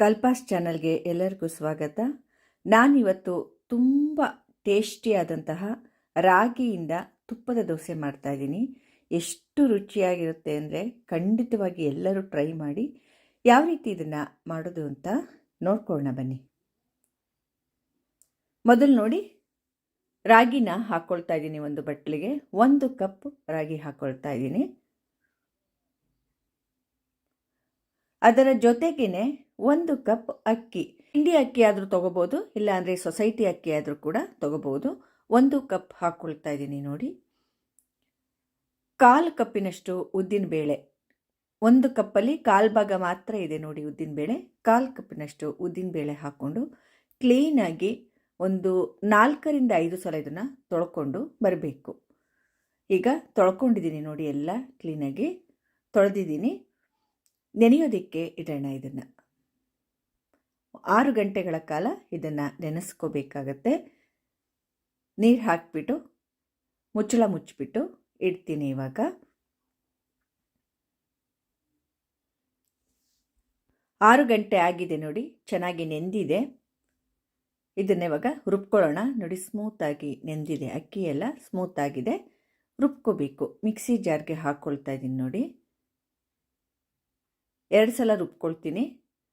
ಕಲ್ಪಾಸ್ ಚಾನಲ್ಗೆ ಎಲ್ಲರಿಗೂ ಸ್ವಾಗತ. ನಾನಿವತ್ತು ತುಂಬ ಟೇಸ್ಟಿಯಾದಂತಹ ರಾಗಿಯಿಂದ ತುಪ್ಪದ ದೋಸೆ ಮಾಡ್ತಾಯಿದ್ದೀನಿ ಎಷ್ಟು ರುಚಿಯಾಗಿರುತ್ತೆ ಅಂದರೆ ಖಂಡಿತವಾಗಿ ಎಲ್ಲರೂ ಟ್ರೈ ಮಾಡಿ. ಯಾವ ರೀತಿ ಇದನ್ನು ಮಾಡೋದು ಅಂತ ನೋಡ್ಕೊಳ್ಳೋಣ ಬನ್ನಿ. ಮೊದಲು ನೋಡಿ, ರಾಗಿನ ಹಾಕ್ಕೊಳ್ತಾ ಇದ್ದೀನಿ ಒಂದು ಬಟ್ಲಿಗೆ. ಒಂದು ಕಪ್ ರಾಗಿ ಹಾಕ್ಕೊಳ್ತಾ ಇದ್ದೀನಿ. ಅದರ ಜೊತೆಗೇನೆ ಒಂದು ಕಪ್ ಅಕ್ಕಿ. ಇಂಡಿ ಅಕ್ಕಿ ಆದರೂ ತೊಗೋಬೋದು, ಇಲ್ಲಾಂದರೆ ಸೊಸೈಟಿ ಅಕ್ಕಿ ಆದರೂ ಕೂಡ ತೊಗೋಬೋದು. ಒಂದು ಕಪ್ ಹಾಕ್ಕೊಳ್ತಾ ಇದ್ದೀನಿ ನೋಡಿ. ಕಾಲು ಕಪ್ಪಿನಷ್ಟು ಉದ್ದಿನ ಬೇಳೆ. ಒಂದು ಕಪ್ಪಲ್ಲಿ ಕಾಲು ಭಾಗ ಮಾತ್ರ ಇದೆ ನೋಡಿ ಉದ್ದಿನ ಬೇಳೆ. ಕಾಲು ಕಪ್ಪಿನಷ್ಟು ಉದ್ದಿನ ಬೇಳೆ ಹಾಕ್ಕೊಂಡು ಕ್ಲೀನಾಗಿ ಒಂದು ನಾಲ್ಕರಿಂದ ಐದು ಸಲ ಇದನ್ನು ತೊಳ್ಕೊಂಡು ಬರಬೇಕು. ಈಗ ತೊಳ್ಕೊಂಡಿದ್ದೀನಿ ನೋಡಿ ಎಲ್ಲ ಕ್ಲೀನಾಗಿ ತೊಳೆದಿದ್ದೀನಿ. ನೆನೆಯೋದಕ್ಕೆ ಇಡೋಣ ಇದನ್ನು. ಆರು ಗಂಟೆಗಳ ಕಾಲ ಇದನ್ನು ನೆನೆಸ್ಕೋಬೇಕಾಗತ್ತೆ. ನೀರು ಹಾಕಿಬಿಟ್ಟು, ಮುಚ್ಚಳ ಮುಚ್ಚಿಬಿಟ್ಟು ಇಡ್ತೀನಿ ಇವಾಗ. ಆರು ಗಂಟೆ ಆಗಿದೆ ನೋಡಿ, ಚೆನ್ನಾಗಿ ನೆಂದಿದೆ. ಇದನ್ನ ಇವಾಗ ರುಬ್ಕೊಳ್ಳೋಣ. ನೋಡಿ ಸ್ಮೂತಾಗಿ ನೆಂದಿದೆ. ಅಕ್ಕಿ ಎಲ್ಲ ಸ್ಮೂತಾಗಿದೆ ರುಬ್ಕೋಬೇಕು. ಮಿಕ್ಸಿ ಜಾರ್ಗೆ ಹಾಕ್ಕೊಳ್ತಾ ಇದ್ದೀನಿ ನೋಡಿ. ಎರಡು ಸಲ ರುಬ್ಕೊಳ್ತೀನಿ.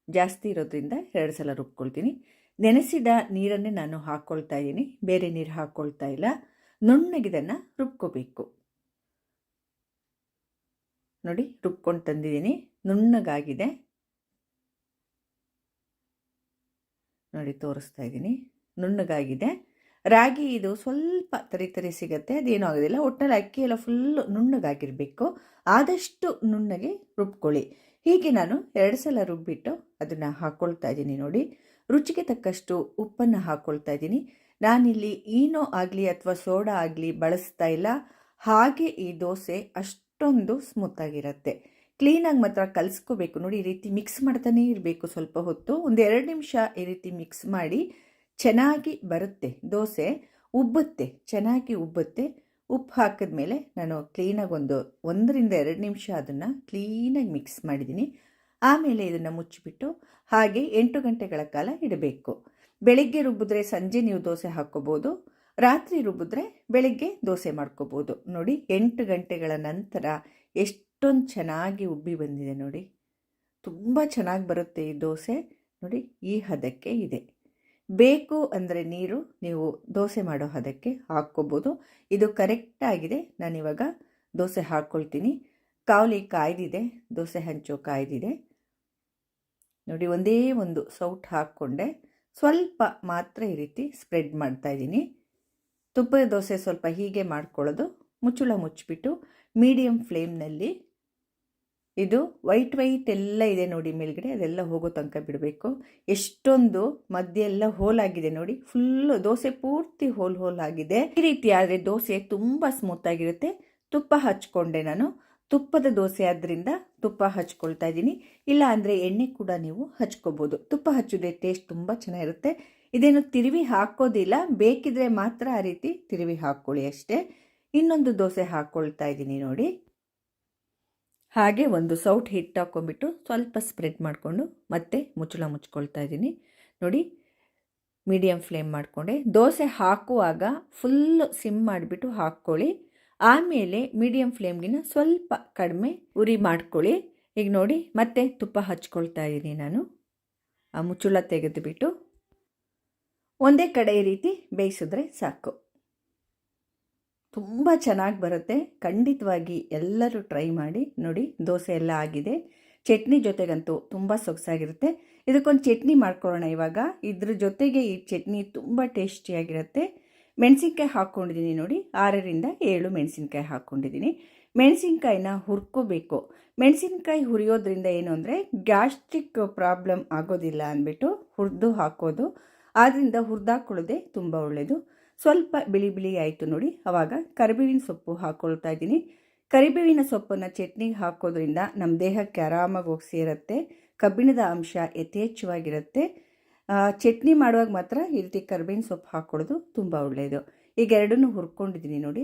ಜಾಸ್ತಿ ಇರೋದ್ರಿಂದ ಎರಡು ಸಲ ರುಬ್ಕೊಳ್ತೀನಿ. ನೆನೆಸಿದ ನೀರನ್ನೇ ನಾನು ಹಾಕ್ಕೊಳ್ತಾ ಇದ್ದೀನಿ. ಬೇರೆ ನೀರು ಹಾಕ್ಕೊಳ್ತಾ ಇಲ್ಲ. ನುಣ್ಣಗಿದನ್ನು ರುಬ್ಕೋಬೇಕು. ನೋಡಿ, ರುಬ್ಕೊಂಡು ತಂದಿದ್ದೀನಿ. ನುಣ್ಣಗಾಗಿದೆ. ನೋಡಿ, ತೋರಿಸ್ತಾ ಇದ್ದೀನಿ. ನುಣ್ಣಗಾಗಿದೆ. ರಾಗಿ ಇದು ಸ್ವಲ್ಪ ತರಿ ತರಿ ಸಿಗುತ್ತೆ, ಅದೇನೂ ಆಗೋದಿಲ್ಲ. ಒಟ್ಟಿನಲ್ಲಿ ಅಕ್ಕಿ ಎಲ್ಲ ಫುಲ್ಲು ನುಣ್ಣಗಾಗಿರಬೇಕು. ಆದಷ್ಟು ನುಣ್ಣಗೆ ರುಬ್ಕೊಳ್ಳಿ. ಹೀಗೆ ನಾನು ಎರಡು ಸಲ ರುಬ್ಬಿಟ್ಟು ಅದನ್ನು ಹಾಕ್ಕೊಳ್ತಾ ಇದ್ದೀನಿ ನೋಡಿ. ರುಚಿಗೆ ತಕ್ಕಷ್ಟು ಉಪ್ಪನ್ನು ಹಾಕ್ಕೊಳ್ತಾ ಇದ್ದೀನಿ. ನಾನಿಲ್ಲಿ ಈನೋ ಆಗಲಿ ಅಥವಾ ಸೋಡಾ ಆಗಲಿ ಬಳಸ್ತಾ ಇಲ್ಲ. ಹಾಗೆ ಈ ದೋಸೆ ಅಷ್ಟೊಂದು ಸ್ಮೂತಾಗಿರುತ್ತೆ ಕ್ಲೀನಾಗಿ ಮಾತ್ರ ಕಲಿಸ್ಕೋಬೇಕು. ನೋಡಿ, ಈ ರೀತಿ ಮಿಕ್ಸ್ ಮಾಡ್ತಾನೇ ಇರಬೇಕು ಸ್ವಲ್ಪ ಹೊತ್ತು. ಒಂದು ಎರಡು ನಿಮಿಷ ಈ ರೀತಿ ಮಿಕ್ಸ್ ಮಾಡಿ ಚೆನ್ನಾಗಿ ಬರುತ್ತೆ. ದೋಸೆ ಉಬ್ಬುತ್ತೆ, ಚೆನ್ನಾಗಿ ಉಬ್ಬುತ್ತೆ. ಉಪ್ಪು ಹಾಕಿದ ಮೇಲೆ ನಾನು ಕ್ಲೀನಾಗಿ ಒಂದು ಒಂದರಿಂದ ಎರಡು ನಿಮಿಷ ಅದನ್ನು ಕ್ಲೀನಾಗಿ ಮಿಕ್ಸ್ ಮಾಡಿದ್ದೀನಿ. ಆಮೇಲೆ ಇದನ್ನು ಮುಚ್ಚಿಬಿಟ್ಟು ಹಾಗೆ ಎಂಟು ಗಂಟೆಗಳ ಕಾಲ ಇಡಬೇಕು. ಬೆಳಿಗ್ಗೆ ರುಬ್ಬಿದ್ರೆ ಸಂಜೆ ನೀವು ದೋಸೆ ಹಾಕ್ಕೋಬೋದು. ರಾತ್ರಿ ರುಬ್ಬಿದ್ರೆ ಬೆಳಿಗ್ಗೆ ದೋಸೆ ಮಾಡ್ಕೋಬೋದು. ನೋಡಿ, ಎಂಟು ಗಂಟೆಗಳ ನಂತರ ಎಷ್ಟೊಂದು ಚೆನ್ನಾಗಿ ಉಬ್ಬಿ ಬಂದಿದೆ ನೋಡಿ. ತುಂಬ ಚೆನ್ನಾಗಿ ಬರುತ್ತೆ ಈ ದೋಸೆ. ನೋಡಿ, ಈ ಹದಕ್ಕೆ ಇದೆ. ಬೇಕು ಅಂದರೆ ನೀರು, ನೀವು ದೋಸೆ ಮಾಡೋ ಹದಕ್ಕೆ ಹಾಕ್ಕೋಬೋದು. ಇದು ಕರೆಕ್ಟಾಗಿದೆ ನಾನಿವಾಗ ದೋಸೆ ಹಾಕ್ಕೊಳ್ತೀನಿ. ಕಾವಲಿ ಕಾಯ್ದಿದೆ. ದೋಸೆ ಹಂಚು ಕಾಯ್ದಿದೆ. ನೋಡಿ, ಒಂದೇ ಒಂದು ಸೌಟ್ ಹಾಕ್ಕೊಂಡೆ. ಸ್ವಲ್ಪ ಮಾತ್ರ ಈ ರೀತಿ ಸ್ಪ್ರೆಡ್ ಮಾಡ್ತಾಯಿದ್ದೀನಿ ತುಪ್ಪದ ದೋಸೆ ಸ್ವಲ್ಪ ಹೀಗೆ ಮಾಡ್ಕೊಳ್ಳೋದು. ಮುಚ್ಚುಳ ಮುಚ್ಚಿಬಿಟ್ಟು ಮೀಡಿಯಮ್ ಫ್ಲೇಮ್ನಲ್ಲಿ ಇದು ವೈಟ್ ವೈಟ್ ಎಲ್ಲ ಇದೆ ನೋಡಿ ಮೇಲ್ಗಡೆ, ಅದೆಲ್ಲ ಹೋಗೋ ತನಕ ಬಿಡಬೇಕು. ಎಷ್ಟೊಂದು ಮಧ್ಯ ಎಲ್ಲ ಹೋಲ್ ಆಗಿದೆ ನೋಡಿ ಫುಲ್ಲು ದೋಸೆ ಪೂರ್ತಿ ಹೋಲ್ ಹೋಲ್ ಆಗಿದೆ. ಈ ರೀತಿ ಆದರೆ ದೋಸೆ ತುಂಬ ಸ್ಮೂತ್ ಆಗಿರುತ್ತೆ. ತುಪ್ಪ ಹಚ್ಕೊಂಡೆ ನಾನು. ತುಪ್ಪದ ದೋಸೆ ಆದ್ರಿಂದ ತುಪ್ಪ ಹಚ್ಕೊಳ್ತಾ ಇದ್ದೀನಿ. ಇಲ್ಲ ಅಂದರೆ ಎಣ್ಣೆ ಕೂಡ ನೀವು ಹಚ್ಕೋಬೋದು. ತುಪ್ಪ ಹಚ್ಚಿದ್ರೆ ಟೇಸ್ಟ್ ತುಂಬ ಚೆನ್ನಾಗಿರುತ್ತೆ. ಇದೇನು ತಿರುವಿ ಹಾಕೋದಿಲ್ಲ, ಬೇಕಿದ್ರೆ ಮಾತ್ರ ಆ ರೀತಿ ತಿರುವಿ ಹಾಕ್ಕೊಳ್ಳಿ ಅಷ್ಟೇ. ಇನ್ನೊಂದು ದೋಸೆ ಹಾಕ್ಕೊಳ್ತಾ ಇದ್ದೀನಿ ನೋಡಿ. ಹಾಗೆ ಒಂದು ಸೌಟ್ ಹಿಟ್ಟು ಹಾಕ್ಕೊಂಬಿಟ್ಟು ಸ್ವಲ್ಪ ಸ್ಪ್ರೆಡ್ ಮಾಡಿಕೊಂಡು ಮತ್ತೆ ಮುಚ್ಚಳ ಮುಚ್ಕೊಳ್ತಾ ಇದ್ದೀನಿ. ನೋಡಿ ಮೀಡಿಯಮ್ ಫ್ಲೇಮ್ ಮಾಡಿಕೊಂಡೆ. ದೋಸೆ ಹಾಕುವಾಗ ಫುಲ್ಲು ಸಿಮ್ ಮಾಡಿಬಿಟ್ಟು ಹಾಕ್ಕೊಳ್ಳಿ. ಆಮೇಲೆ ಮೀಡಿಯಮ್ ಫ್ಲೇಮ್ಗಿನ ಸ್ವಲ್ಪ ಕಡಿಮೆ ಉರಿ ಮಾಡ್ಕೊಳ್ಳಿ. ಈಗ ನೋಡಿ, ಮತ್ತೆ ತುಪ್ಪ ಹಚ್ಕೊಳ್ತಾ ಇದ್ದೀನಿ ನಾನು. ಆ ಮುಚ್ಚಳ ತೆಗೆದುಬಿಟ್ಟು ಒಂದೇ ಕಡೆ ರೀತಿ ಬೇಯಿಸಿದ್ರೆ ಸಾಕು. ತುಂಬ ಚೆನ್ನಾಗಿ ಬರುತ್ತೆ. ಖಂಡಿತವಾಗಿ ಎಲ್ಲರೂ ಟ್ರೈ ಮಾಡಿ. ನೋಡಿ, ದೋಸೆ ಎಲ್ಲ ಆಗಿದೆ. ಚಟ್ನಿ ಜೊತೆಗಂತೂ ತುಂಬ ಸೊಗಸಾಗಿರುತ್ತೆ. ಇದಕ್ಕೊಂದು ಚಟ್ನಿ ಮಾಡ್ಕೊಳ್ಳೋಣ ಇವಾಗ. ಇದ್ರ ಜೊತೆಗೆ ಈ ಚಟ್ನಿ ತುಂಬ ಟೇಸ್ಟಿಯಾಗಿರುತ್ತೆ. ಮೆಣಸಿನ್ಕಾಯಿ ಹಾಕ್ಕೊಂಡಿದ್ದೀನಿ ನೋಡಿ. ಆರರಿಂದ ಏಳು ಮೆಣಸಿನ್ಕಾಯಿ ಹಾಕ್ಕೊಂಡಿದ್ದೀನಿ. ಮೆಣಸಿನ್ಕಾಯಿನ ಹುರ್ಕೋಬೇಕು. ಮೆಣಸಿನ್ಕಾಯಿ ಹುರಿಯೋದ್ರಿಂದ ಏನು ಅಂದರೆ ಗ್ಯಾಸ್ಟ್ರಿಕ್ ಪ್ರಾಬ್ಲಮ್ ಆಗೋದಿಲ್ಲ ಅಂದ್ಬಿಟ್ಟು ಹುರಿದು ಹಾಕೋದು. ಆದ್ದರಿಂದ ಹುರಿದಾಕೊಳ್ಳೋದೇ ತುಂಬ ಒಳ್ಳೆಯದು ಸ್ವಲ್ಪ ಬಿಳಿ ಬಿಳಿ ಆಯಿತು ನೋಡಿ. ಆವಾಗ ಕರಿಬೇವಿನ ಸೊಪ್ಪು ಹಾಕ್ಕೊಳ್ತಾ ಇದ್ದೀನಿ. ಕರಿಬೇವಿನ ಸೊಪ್ಪನ್ನು ಚಟ್ನಿಗೆ ಹಾಕೋದ್ರಿಂದ ನಮ್ಮ ದೇಹಕ್ಕೆ ಆರಾಮಾಗಿ ಹೋಗಿ ಸೇರುತ್ತೆ ಕಬ್ಬಿಣದ ಅಂಶ ಯಥೇಚ್ಛವಾಗಿರುತ್ತೆ. ಚಟ್ನಿ ಮಾಡುವಾಗ ಮಾತ್ರ ಈ ರೀತಿ ಕರಿಬೇವಿನ ಸೊಪ್ಪು ಹಾಕ್ಕೊಳ್ಳೋದು ತುಂಬ ಒಳ್ಳೆಯದು ಈಗ ಎರಡನ್ನೂ ಹುರ್ಕೊಂಡಿದ್ದೀನಿ ನೋಡಿ.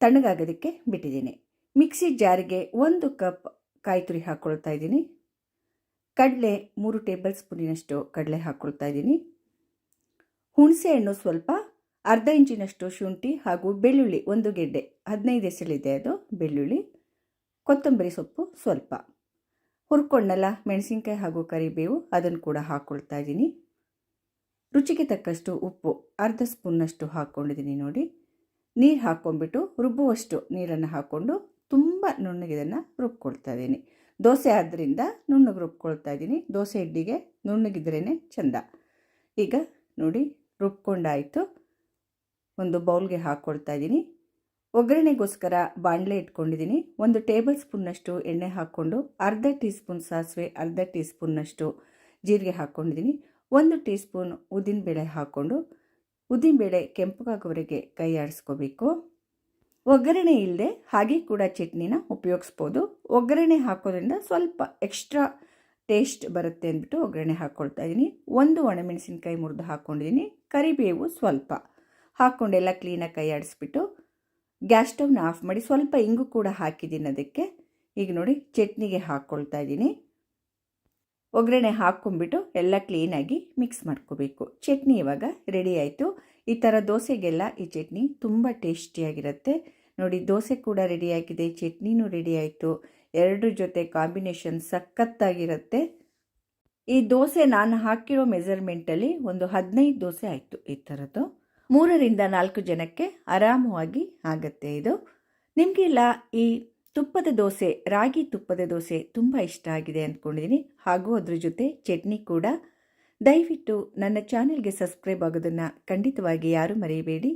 ತಣ್ಣಗಾಗೋದಕ್ಕೆ ಬಿಟ್ಟಿದ್ದೀನಿ. ಮಿಕ್ಸಿ ಜಾರಿಗೆ ಒಂದು ಕಪ್ ಕಾಯಿ ತುರಿ ಹಾಕ್ಕೊಳ್ತಾ ಇದ್ದೀನಿ. ಕಡಲೆ ಮೂರು ಟೇಬಲ್ ಸ್ಪೂನಿನಷ್ಟು ಕಡಲೆ ಹಾಕ್ಕೊಳ್ತಾ ಇದ್ದೀನಿ. ಹುಣಸೆ ಹಣ್ಣು ಸ್ವಲ್ಪ, ಅರ್ಧ ಇಂಚಿನಷ್ಟು ಶುಂಠಿ ಹಾಗೂ ಬೆಳ್ಳುಳ್ಳಿ, ಒಂದು ಗೆಡ್ಡೆ, ಹದಿನೈದು ಎಸಳಿದೆ ಅದು, ಬೆಳ್ಳುಳ್ಳಿ, ಕೊತ್ತಂಬರಿ ಸೊಪ್ಪು ಸ್ವಲ್ಪ. ಹುರ್ಕೊಂಡಲ್ಲ ಮೆಣಸಿನ್ಕಾಯಿ ಹಾಗೂ ಕರಿಬೇವು, ಅದನ್ನು ಕೂಡ ಹಾಕ್ಕೊಳ್ತಾ ಇದ್ದೀನಿ. ರುಚಿಗೆ ತಕ್ಕಷ್ಟು ಉಪ್ಪು, ಅರ್ಧ ಸ್ಪೂನ್ನಷ್ಟು ಹಾಕ್ಕೊಂಡಿದ್ದೀನಿ ನೋಡಿ. ನೀರು ಹಾಕ್ಕೊಂಡ್ಬಿಟ್ಟು ರುಬ್ಬುವಷ್ಟು ನೀರನ್ನು ಹಾಕ್ಕೊಂಡು ತುಂಬ ನುಣ್ಣಗೆ ಇದನ್ನು ರುಬ್ಕೊಳ್ತಾ ಇದ್ದೀನಿ. ದೋಸೆ ಆದ್ದರಿಂದ ನುಣ್ಣಗೆ ರುಬ್ಕೊಳ್ತಾ ಇದ್ದೀನಿ. ದೋಸೆ ಇಡ್ಲಿಗೆ ನುಣ್ಣಗಿದ್ರೇ ಚೆಂದ. ಈಗ ನೋಡಿ ರುಬ್ಕೊಂಡಾಯಿತು. ಒಂದು ಬೌಲ್ಗೆ ಹಾಕ್ಕೊಳ್ತಾ ಇದ್ದೀನಿ. ಒಗ್ಗರಣೆಗೋಸ್ಕರ ಬಾಣಲೆ ಇಟ್ಕೊಂಡಿದ್ದೀನಿ. ಒಂದು ಟೇಬಲ್ ಸ್ಪೂನ್ನಷ್ಟು ಎಣ್ಣೆ ಹಾಕ್ಕೊಂಡು ಅರ್ಧ ಟೀ ಸ್ಪೂನ್ ಸಾಸಿವೆ, ಅರ್ಧ ಟೀ ಸ್ಪೂನ್ನಷ್ಟು ಜೀರಿಗೆ ಹಾಕ್ಕೊಂಡಿದ್ದೀನಿ. ಒಂದು ಟೀ ಸ್ಪೂನ್ ಉದ್ದಿನಬೇಳೆ ಹಾಕ್ಕೊಂಡು ಉದ್ದಿನಬೇಳೆ ಕೆಂಪಗಾಗೋವರೆಗೆ ಕೈ ಆಡಿಸ್ಕೋಬೇಕು. ಒಗ್ಗರಣೆ ಇಲ್ಲದೆ ಹಾಗೆ ಕೂಡ ಚಟ್ನಿನ ಉಪಯೋಗಿಸ್ಬೋದು. ಒಗ್ಗರಣೆ ಹಾಕೋದ್ರಿಂದ ಸ್ವಲ್ಪ ಎಕ್ಸ್ಟ್ರಾ ಟೇಸ್ಟ್ ಬರುತ್ತೆ ಅಂದ್ಬಿಟ್ಟು ಒಗ್ಗರಣೆ ಹಾಕ್ಕೊಳ್ತಾ ಇದ್ದೀನಿ ಒಂದು ಒಣಮೆಣಸಿನ್ಕಾಯಿ ಮುರಿದು ಹಾಕ್ಕೊಂಡಿದ್ದೀನಿ ಕರಿಬೇವು ಸ್ವಲ್ಪ. ಹಾಕ್ಕೊಂಡೆಲ್ಲ ಕ್ಲೀನಾಗಿ ಕೈ ಆಡಿಸ್ಬಿಟ್ಟು ಗ್ಯಾಸ್ ಸ್ಟವ್ನ ಆಫ್ ಮಾಡಿ ಸ್ವಲ್ಪ ಇಂಗು ಕೂಡ ಹಾಕಿದ್ದೀನಿ ಅದಕ್ಕೆ. ಈಗ ನೋಡಿ ಚಟ್ನಿಗೆ ಹಾಕ್ಕೊಳ್ತಾ ಇದ್ದೀನಿ ಒಗ್ಗರಣೆ ಹಾಕ್ಕೊಂಬಿಟ್ಟು ಎಲ್ಲ ಕ್ಲೀನಾಗಿ ಮಿಕ್ಸ್ ಮಾಡ್ಕೋಬೇಕು. ಚಟ್ನಿ ಇವಾಗ ರೆಡಿ ಆಯಿತು. ಈ ಥರ ದೋಸೆಗೆಲ್ಲ ಈ ಚಟ್ನಿ ತುಂಬ ಟೇಸ್ಟಿಯಾಗಿರುತ್ತೆ ನೋಡಿ ದೋಸೆ ಕೂಡ ರೆಡಿಯಾಗಿದೆ ಚಟ್ನಿನೂ ರೆಡಿ ಆಯಿತು. ಎರಡರ ಜೊತೆ ಕಾಂಬಿನೇಷನ್ ಸಖತ್ತಾಗಿರುತ್ತೆ. ಈ ದೋಸೆ ನಾನು ಹಾಕಿರೋ ಮೆಜರ್ಮೆಂಟಲ್ಲಿ ಒಂದು ಹದಿನೈದು ದೋಸೆ ಆಯಿತು ಈ ಥರದ್ದು. ಮೂರರಿಂದ ನಾಲ್ಕು ಜನಕ್ಕೆ ಆರಾಮವಾಗಿ ಆಗುತ್ತೆ ಇದು. ನಿಮಗೆಲ್ಲ ಈ ತುಪ್ಪದ ದೋಸೆ, ರಾಗಿ ತುಪ್ಪದ ದೋಸೆ ತುಂಬ ಇಷ್ಟ ಆಗಿದೆ ಅಂದ್ಕೊಂಡಿದ್ದೀನಿ. ಹಾಗೂ ಅದ್ರ ಜೊತೆ ಚಟ್ನಿ ಕೂಡ. ದಯವಿಟ್ಟು ನನ್ನ ಚಾನೆಲ್ಗೆ ಸಬ್ಸ್ಕ್ರೈಬ್ ಆಗೋದನ್ನು ಖಂಡಿತವಾಗಿ ಯಾರೂ ಮರೆಯಬೇಡಿ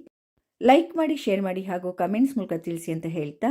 ಲೈಕ್ ಮಾಡಿ, ಶೇರ್ ಮಾಡಿ ಹಾಗೂ ಕಮೆಂಟ್ಸ್ ಮೂಲಕ ತಿಳಿಸಿ ಅಂತ ಹೇಳ್ತಾ